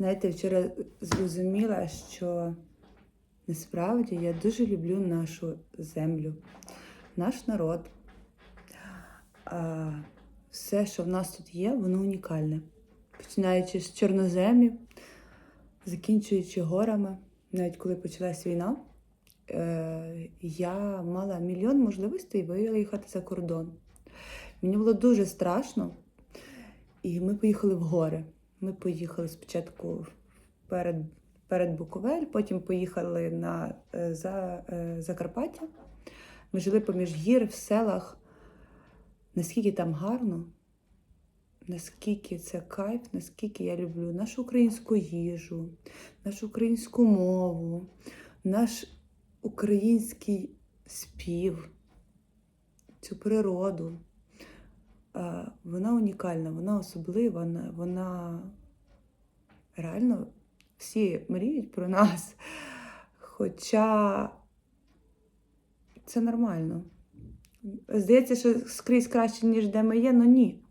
Знаєте, вчора зрозуміла, що насправді я дуже люблю нашу землю, наш народ. Все, що в нас тут є, воно унікальне. Починаючи з чорноземів, закінчуючи горами, навіть коли почалась війна, е, я мала мільйон можливостей виїхати за кордон. Мені було дуже страшно, і ми поїхали в гори. Ми поїхали спочатку перед, перед Буковель, потім поїхали на е, за, е, Закарпаття. Ми жили поміж гір в селах. Наскільки там гарно, наскільки це кайф, наскільки я люблю нашу українську їжу, нашу українську мову, наш український спів, цю природу. Вона унікальна, вона особлива, вона реально всі мріють про нас. Хоча це нормально. Здається, що скрізь краще, ніж де ми є, але ні.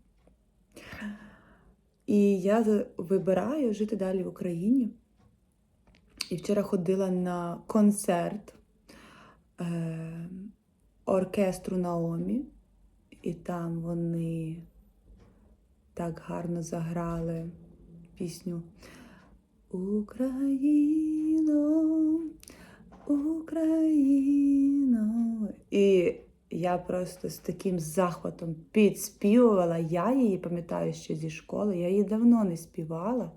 І я вибираю жити далі в Україні. І вчора ходила на концерт е, оркестру Наомі, і там вони так гарно заграли пісню Україно, Україно. І я просто з таким захватом підспівувала. Я її пам'ятаю ще зі школи, я її давно не співала.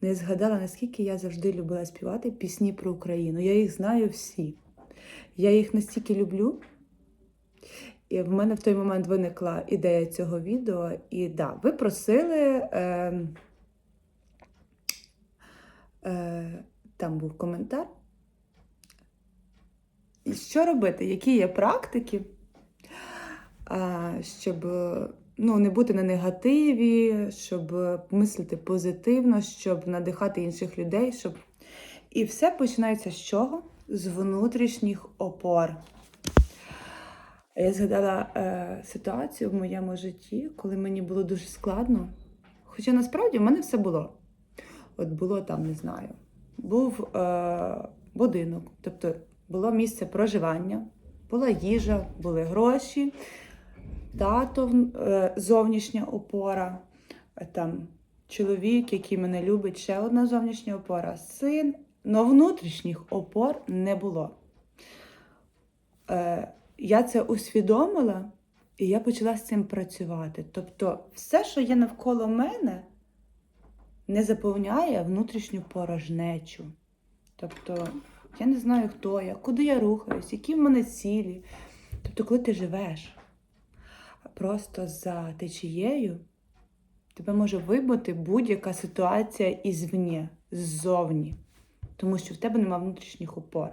Не згадала, наскільки я завжди любила співати пісні про Україну. Я їх знаю всі. Я їх настільки люблю. І в мене в той момент виникла ідея цього відео. І да, ви просили. Е, там був коментар. І що робити? Які є практики, щоб ну, не бути на негативі, щоб мислити позитивно, щоб надихати інших людей, щоб. І все починається з чого? З внутрішніх опор. Я згадала е, ситуацію в моєму житті, коли мені було дуже складно. Хоча насправді в мене все було. От було там, не знаю, був е, будинок, тобто було місце проживання, була їжа, були гроші, тато, е, зовнішня опора, там чоловік, який мене любить, ще одна зовнішня опора, син. Но внутрішніх опор не було. Е, я це усвідомила, і я почала з цим працювати. Тобто, все, що є навколо мене, не заповняє внутрішню порожнечу. Тобто, я не знаю, хто я, куди я рухаюсь, які в мене цілі. Тобто, коли ти живеш просто за течією, тебе може вибити будь-яка ситуація ізвні, ззовні, тому що в тебе немає внутрішніх опор.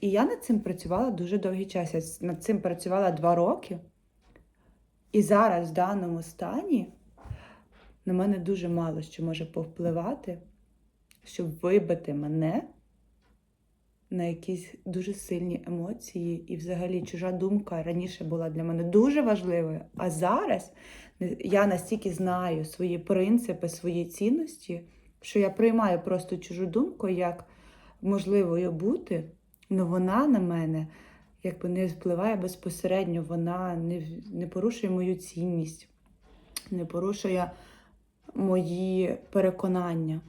І я над цим працювала дуже довгий час. Я над цим працювала два роки. І зараз, в даному стані, на мене дуже мало що може повпливати, щоб вибити мене на якісь дуже сильні емоції. І взагалі чужа думка раніше була для мене дуже важливою. А зараз я настільки знаю свої принципи, свої цінності, що я приймаю просто чужу думку як можливою бути, але вона на мене якби не впливає безпосередньо, вона не, не порушує мою цінність, не порушує мої переконання.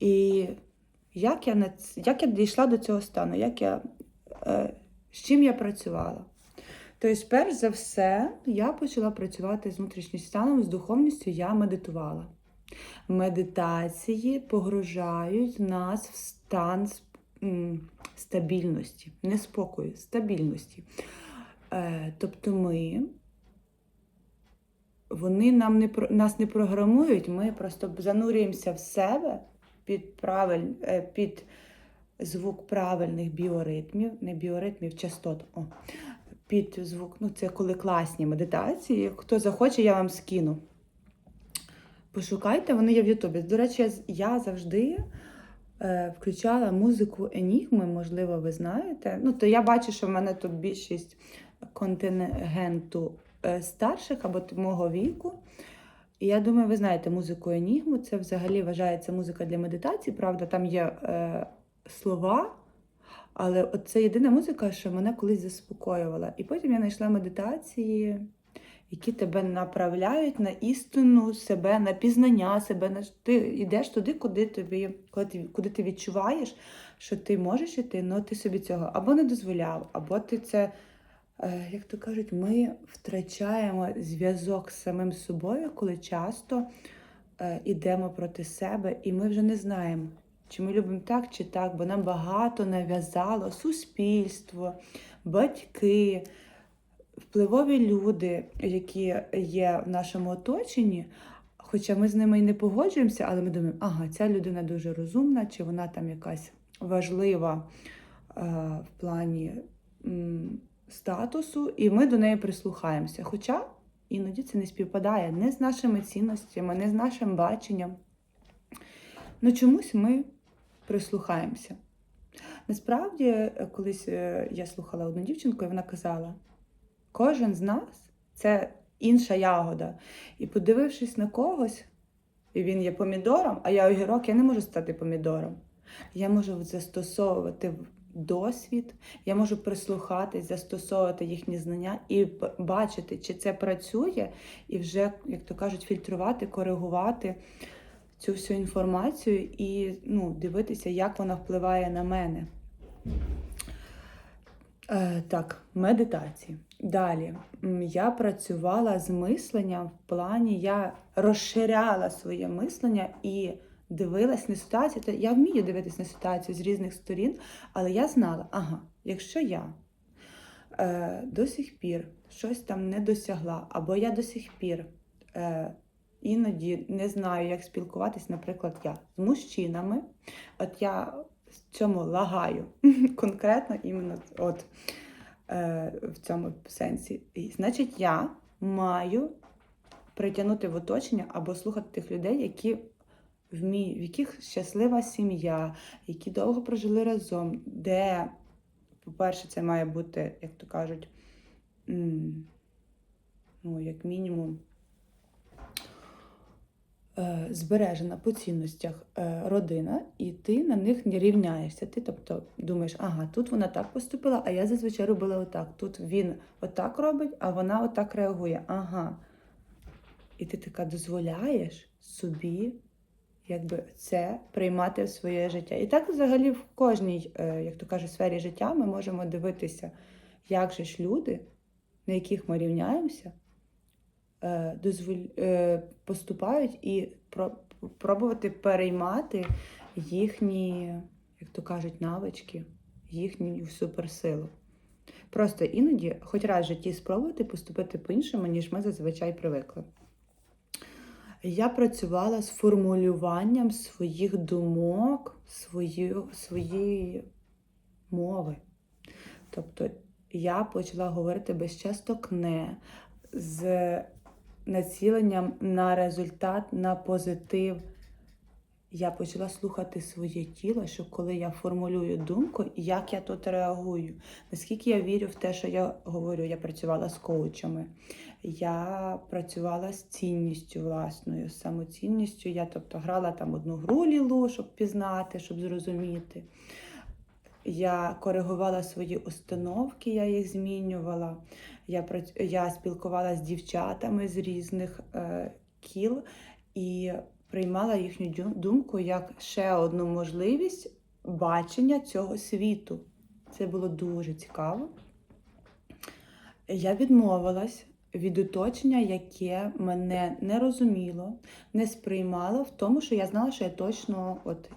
І як я, ц- як я дійшла до цього стану, як я, е, з чим я працювала? Тобто, перш за все, я почала працювати з внутрішнім станом, з духовністю я медитувала. Медитації погружають нас в стан стабільності, не спокою, стабільності. Е, тобто ми вони нам не нас не програмують, ми просто занурюємося в себе під правиль, е, під звук правильних біоритмів, не біоритмів, частот. О, під звук, ну це коли класні медитації. Хто захоче, я вам скину. Пошукайте, вони є в Ютубі. До речі, я я завжди е, включала музику Енігми, можливо, ви знаєте. Ну, то я бачу, що в мене тут більшість контингенту старших або мого віку. І я думаю, ви знаєте музику Енігму. Це взагалі вважається музика для медитації. Правда, там є е, слова, але от це єдина музика, що мене колись заспокоювала. І потім я знайшла медитації, які тебе направляють на істину себе, на пізнання себе. На ти йдеш туди, куди тобі, куди ти відчуваєш, що ти можеш іти, але ти собі цього або не дозволяв, або ти це. Е, Як то кажуть, ми втрачаємо зв'язок з самим собою, коли часто е, йдемо проти себе, і ми вже не знаємо, чи ми любимо так чи так, бо нам багато нав'язало суспільство, батьки, впливові люди, які є в нашому оточенні. Хоча ми з ними і не погоджуємося, але ми думаємо, ага, ця людина дуже розумна, чи вона там якась важлива е, в плані. Статусу, і ми до неї прислухаємося. Хоча іноді це не співпадає не з нашими цінностями, не з нашим баченням. Ну чомусь ми прислухаємося. Насправді, колись е, я слухала одну дівчинку, і вона казала: кожен з нас це інша ягода. І подивившись на когось, і він є помідором, а я огірок, я не можу стати помідором. Я можу застосовувати досвід, я можу прислухатись, застосовувати їхні знання і бачити, чи це працює, і вже, як то кажуть, фільтрувати, коригувати цю всю інформацію і ну, дивитися, як вона впливає на мене. Е, так, медитації. Далі я працювала з мисленням в плані, я розширяла своє мислення і дивилась на ситуацію. Та Я вмію дивитися на ситуацію з різних сторін, але я знала, ага, якщо я е, до сих пір щось там не досягла, або я до сих пір е, іноді не знаю, як спілкуватись, наприклад, я з мужчинами, от я в цьому лагаю конкретно іменно от, е, в цьому сенсі. І, значить, я маю притягнути в оточення або слухати тих людей, які вмі... в яких щаслива сім'я, які довго прожили разом, де, по-перше, це має бути, як то кажуть, ну, як мінімум, е, збережена по цінностях е, родина, і ти на них не рівняєшся. Ти тобто думаєш, ага, тут вона так поступила, а я зазвичай робила отак. Тут він отак робить, а вона отак реагує. Ага. І ти така дозволяєш собі якби це приймати в своє життя. І так взагалі в кожній, е, як то кажуть, сфері життя ми можемо дивитися, як же ж люди, на яких ми рівняємося, е, е, поступають і про- пробувати переймати їхні, як то кажуть, навички, їхню суперсилу. Просто іноді, хоч раз в житті спробувати поступити по-іншому, ніж ми зазвичай привикли. Я працювала з формулюванням своїх думок, свої, своєї мови. Тобто я почала говорити без часток не з націленням на результат, на позитив. Я почала слухати своє тіло, що коли я формулюю думку, як я тут реагую, наскільки я вірю в те, що я говорю, я працювала з коучами, я працювала з цінністю власною, з самоцінністю. Я тобто грала там одну гру лілу, щоб пізнати, щоб зрозуміти. Я коригувала свої установки, я їх змінювала. Я, прац- я спілкувалася з дівчатами з різних е, кіл і приймала їхню думку як ще одну можливість бачення цього світу. Це було дуже цікаво. Я відмовилась від оточення, яке мене не розуміло, не сприймало в тому, що я знала, що я точно от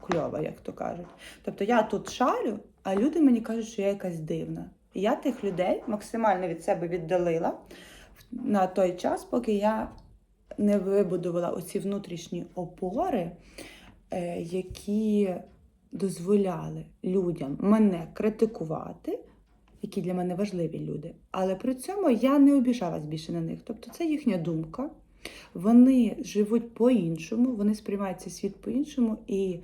кльова, як то кажуть. Тобто я тут шарю, а люди мені кажуть, що я якась дивна. Я тих людей максимально від себе віддалила на той час, поки я не вибудувала оці внутрішні опори, е, які дозволяли людям мене критикувати, які для мене важливі люди. Але при цьому я не обіжалась більше на них. Тобто це їхня думка. Вони живуть по-іншому, вони сприймають цей світ по-іншому, і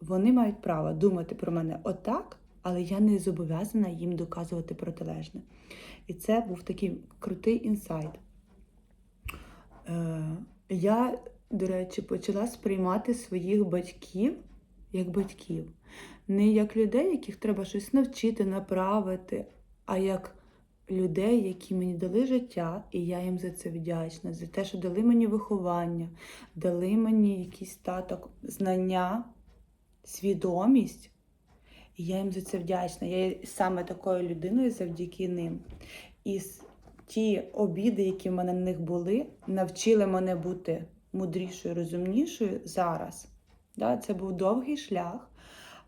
вони мають право думати про мене отак, але я не зобов'язана їм доказувати протилежне. І це був такий крутий інсайт. Е, я, до речі, почала сприймати своїх батьків як батьків. Не як людей, яких треба щось навчити, направити, а як людей, які мені дали життя, і я їм за це вдячна, за те, що дали мені виховання, дали мені якийсь статок, знання, свідомість. І я їм за це вдячна. Я є саме такою людиною завдяки ним. І ті обіди, які в мене на них були, навчили мене бути мудрішою, розумнішою зараз. Да, це був довгий шлях,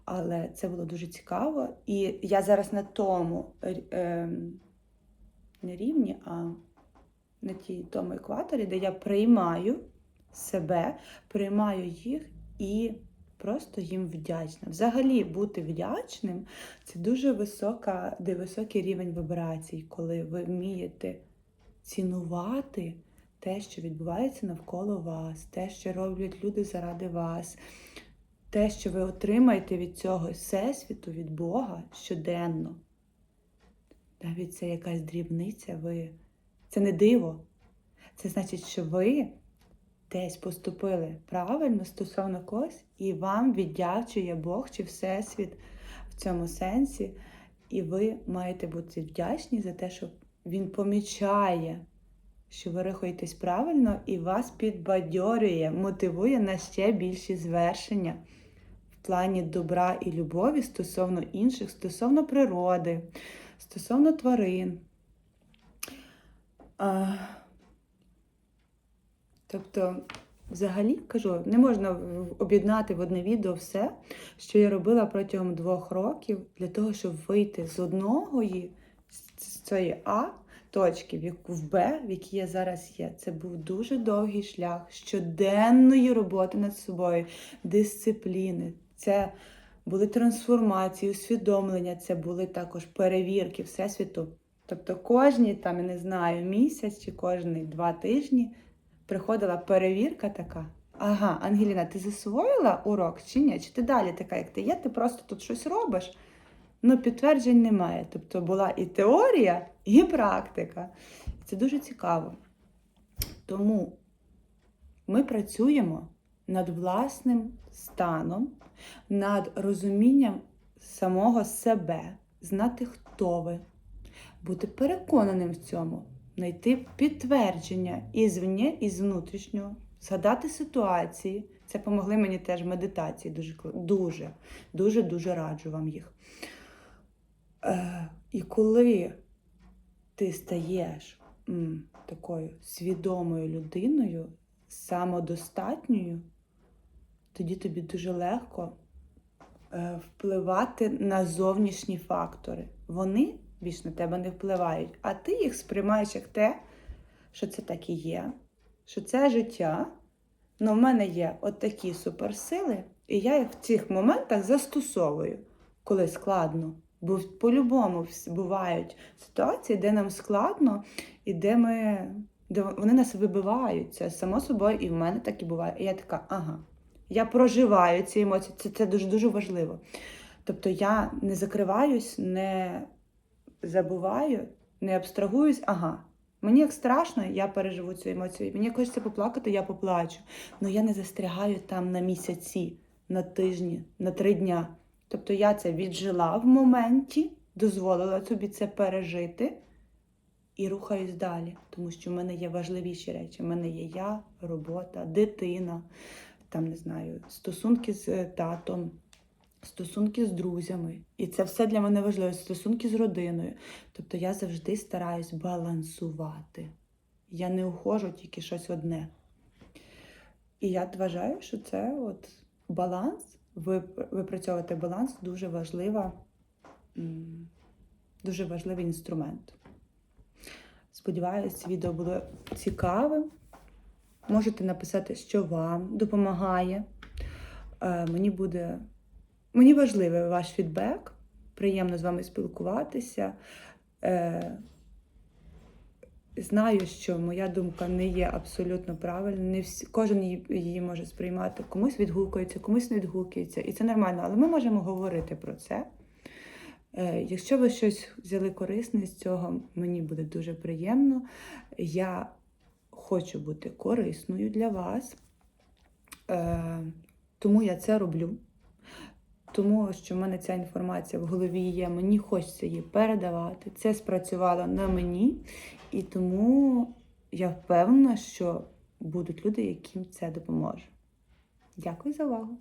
але це було дуже цікаво. І я зараз на тому ем, не рівні, а на тій тому екваторі, де я приймаю себе, приймаю їх і просто їм вдячна. Взагалі бути вдячним це дуже висока, де високий рівень вібрацій, коли ви вмієте цінувати те, що відбувається навколо вас, те, що роблять люди заради вас, те, що ви отримаєте від цього всесвіту, від Бога щоденно. Навіть це якась дрібниця, ви це не диво. Це значить, що ви десь поступили правильно стосовно когось, і вам віддячує Бог чи Всесвіт в цьому сенсі. І ви маєте бути вдячні за те, що Він помічає, що ви рухаєтесь правильно, і вас підбадьорює, мотивує на ще більші звершення в плані добра і любові стосовно інших, стосовно природи, стосовно тварин. Тобто, взагалі кажу, не можна об'єднати в одне відео все, що я робила протягом двох років для того, щоб вийти з одного з цієї А точки в Б, в якій я зараз є. Це був дуже довгий шлях щоденної роботи над собою, дисципліни. Це були трансформації, усвідомлення, це були також перевірки Всесвіту. Тобто кожні, там, я не знаю, місяць чи кожні два тижні приходила перевірка така. Ага, Ангеліна, ти засвоїла урок чи ні? Чи ти далі така, як ти є? Ти просто тут щось робиш? Ну, підтверджень немає. Тобто була і теорія, і практика. Це дуже цікаво. Тому ми працюємо над власним станом, над розумінням самого себе, знати, хто ви, бути переконаним в цьому, знайти підтвердження ізвні, із внутрішнього, згадати ситуації. Це помогли мені теж медитації. Дуже дуже, дуже, дуже раджу вам їх. Е, і коли ти стаєш м, такою свідомою людиною, самодостатньою, тоді тобі дуже легко е, впливати на зовнішні фактори. Вони більш на тебе не впливають, а ти їх сприймаєш як те, що це так і є, що це життя. Ну, в мене є от такі суперсили, і я їх в цих моментах застосовую, коли складно. Бо по-любому бувають ситуації, де нам складно, і де ми де вони нас вибивають. Це само собою, і в мене так і буває. І я така, ага, я проживаю ці емоції. Це, це дуже дуже важливо. Тобто я не закриваюсь, не забуваю, не абстрагуюсь, ага. Мені як страшно, я переживу цю емоцію. Мені хочеться поплакати, я поплачу. Але я не застрягаю там на місяці, на тижні, на три дня. Тобто я це віджила в моменті, дозволила собі це пережити і рухаюсь далі. Тому що в мене є важливіші речі. У мене є я, робота, дитина, там не знаю, стосунки з е, татом, стосунки з друзями. І це все для мене важливо, стосунки з родиною. Тобто я завжди стараюсь балансувати. Я не ухожу тільки щось одне. І я вважаю, що це от баланс, випрацьовувати баланс дуже важлива, дуже важливий інструмент. Сподіваюсь, відео було цікавим. Можете написати, що вам допомагає. Е, Мені буде мені важливий ваш фідбек. Приємно з вами спілкуватися. Е, Знаю, що моя думка не є абсолютно правильною. Не всі, кожен її, її може сприймати. Комусь відгукується, комусь не відгукується. І це нормально, але ми можемо говорити про це. Е, Якщо ви щось взяли корисне з цього, мені буде дуже приємно. Я хочу бути корисною для вас. Е, тому я це роблю. Тому що в мене ця інформація в голові є, мені хочеться її передавати. Це спрацювало на мені, і тому я впевнена, що будуть люди, яким це допоможе. Дякую за увагу!